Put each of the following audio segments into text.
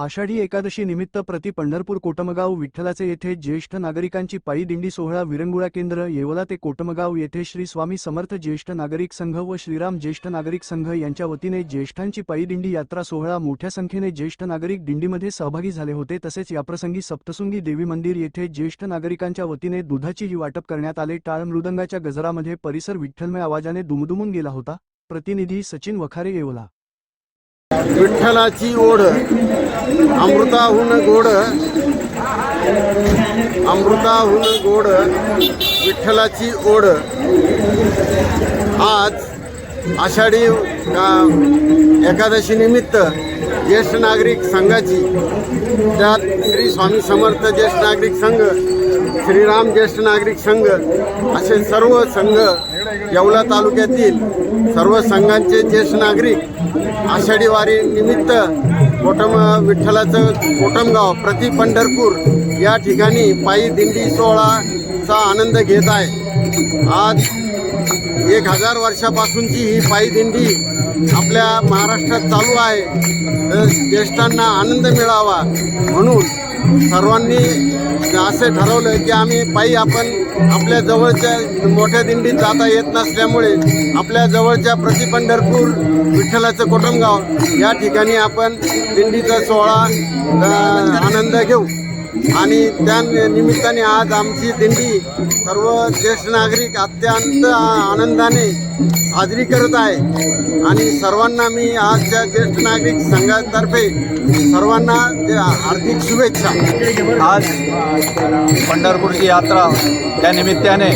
आषाढी एकादशी निमित्त प्रति पंढरपूर कोटमगाव विठ्ठलाचे येथे ज्येष्ठ नागरिकांची पायी दिंडी सोहळा विरंगुळा केंद्र येवला ते कोटमगाव येथे श्री स्वामी समर्थ ज्येष्ठ नागरिक संघ व श्रीराम ज्येष्ठ नागरिक संघ यांच्या वतीने ज्येष्ठांची पायी दिंडी यात्रा सोहळा मोठ्या संख्येने ज्येष्ठ नागरिक दिंडीमध्ये सहभागी झाले होते. तसेच याप्रसंगी सप्तशृंगी देवी मंदिर येथे ज्येष्ठ नागरिकांच्या वतीने दुधाचीही वाटप करण्यात आले. टाळ मृदंगाच्या गजरामध्ये परिसर विठ्ठलमय आवाजाने दुमदुमून गेला होता. प्रतिनिधी सचिन वखारे येवला. विठ्ठलाची ओढ. अमृताहून गोड अमृताहून गोड विठ्ठलाची ओढ आज आषाढी का- एकादशी निमित्त ज्येष्ठ नागरिक संघाची त्यात श्री स्वामी समर्थ ज्येष्ठ नागरिक संघ श्रीराम ज्येष्ठ नागरिक संघ असे सर्व संघ येवला तालुक्यातील सर्व संघांचे ज्येष्ठ नागरिक आषाढी वारी निमित्त कोटम विठ्ठलाचं कोटमगाव प्रति पंढरपूर या ठिकाणी पायी दिंडी सोहळाचा आनंद घेत आहे. आज एक हजार वर्षापासूनची ही पायी दिंडी आपल्या महाराष्ट्रात चालू आहे. तर ज्येष्ठांना आनंद मिळावा म्हणून सर्वांनी असे ठरवलं की आम्ही पायी आपण आपल्या जवळच्या मोठ्या दिंडीत जाता येत नसल्यामुळे आपल्या जवळच्या प्रतिपंढरपूर विठ्ठलाचं कोटमगाव या ठिकाणी आपण दिंडीचा सोहळा आनंद घेऊ. आणि त्या निमित्ताने आज आमची दिंडी सर्व ज्येष्ठ नागरिक अत्यंत आनंदाने साजरी करत आहे. आणि सर्वांना मी आजच्या ज्येष्ठ नागरिक संघातर्फे सर्वांना हार्दिक शुभेच्छा. आज पंढरपूरची यात्रा त्या निमित्ताने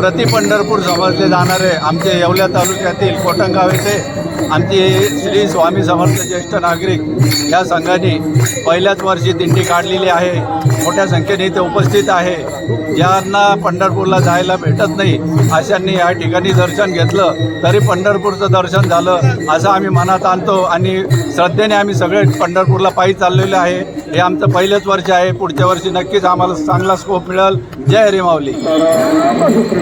प्रति पंढरपूर समजले जाणारे आमचे येवल्या तालुक्यातील कोटंगाव येथे आमची श्री स्वामी समर्थ ज्येष्ठ नागरिक या संघाने पहिल्याच वर्षी दिंडी काढलेली आहे. मोठ्या संख्येने इथे उपस्थित आहे. ज्यांना पंढरपूरला जायला भेटत नाही. अशांनी या ठिकाणी दर्शन घेतलं. तरी पंढरपूरचं दर्शन झालं असं आम्ही मनात आणतो आणि श्रद्धेने आम्ही सगळे पंढरपूरला पायी चाललेले आहे. हे आमचं पहिलंच वर्ष आहे. पुढच्या वर्षी नक्कीच आम्हाला चांगला स्कोप मिळेल. जय हरी माऊली.